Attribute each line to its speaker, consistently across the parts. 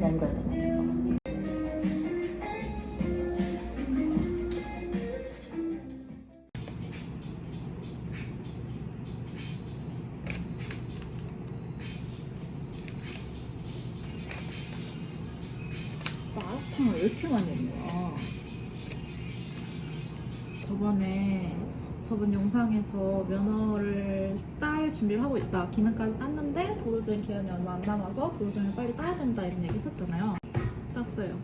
Speaker 1: 연결. 마라탕을 왜 이렇게 많이 했냐 저번에 저번 영상에서 면허를 딸 준비를 하고 있다. 기능까지 땄는데 도로주행 기간이 얼마 안 남아서 도로주행을 빨리 따야 된다 이런 얘기 했었잖아요. 땄어요.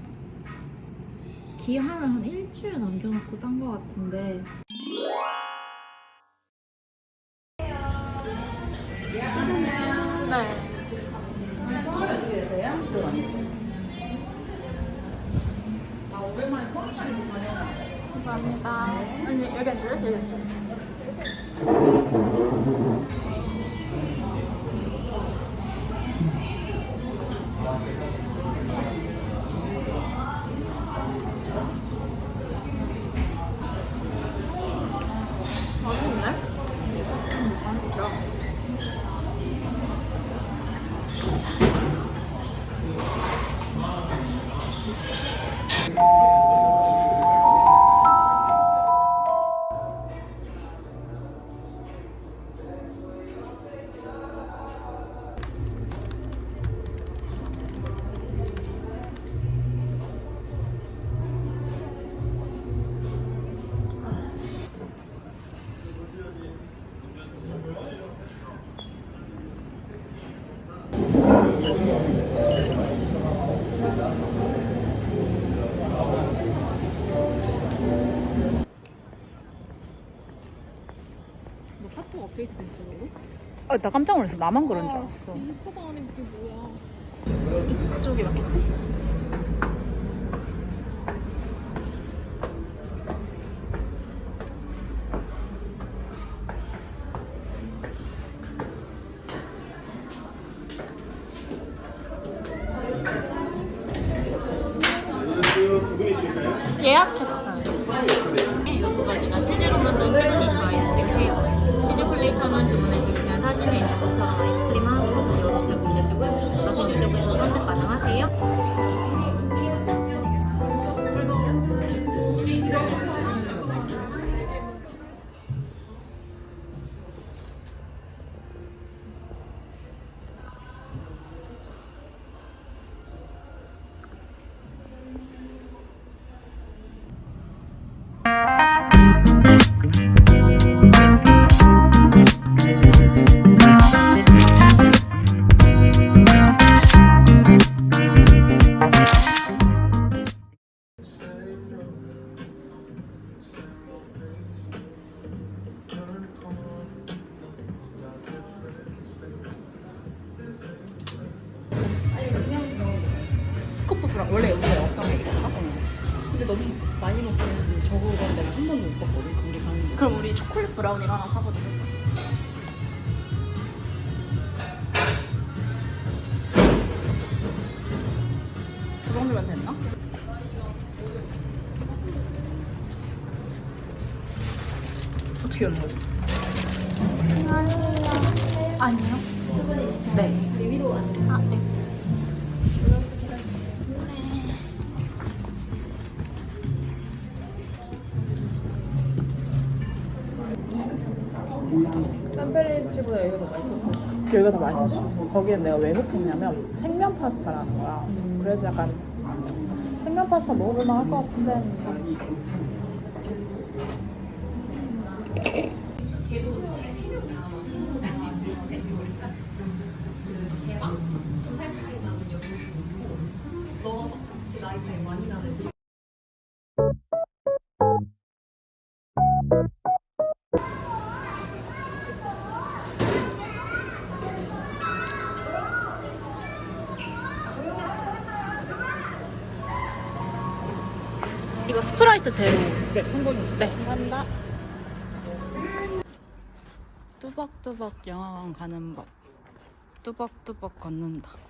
Speaker 1: 기한을 한 일주일 남겨놓고 딴거 같은데 네. 감사합니다. 아니 여기 앉아요? 여기 앉아요. 뭐 카톡 업데이트 됐어, 너?
Speaker 2: 아, 나 깜짝 놀랐어. 나만 그런 줄 알았어.
Speaker 1: 인스타가 안에 그게 뭐야?
Speaker 2: 이쪽이 맞겠지? 예약했어 스코프랑 원래 여기가 어떤 얘기일까? 근데 너무 많이 먹긴 했으니 저거 는 내가 한 번도 못 봤거든. 우리 가는 거. 그럼 우리 초콜릿 브라우니 하나 사보자. 그 정도면 됐나? 어떻게 하는 거지? 아니요. 네. 아, 네.
Speaker 1: 쌈벨리치보다 여기가 더 맛있었어.
Speaker 2: 여기가 더 맛있을 수 있어. 거기에 내가 왜 혹했냐면 생면 파스타라는 거야. 그래서 약간 생면 파스타 먹어볼만 할 것 같은데 이거 스프라이트 제로. 네, 한 번. 네, 감사합니다. 뚜벅뚜벅 영화관 가는 법. 뚜벅뚜벅 걷는다.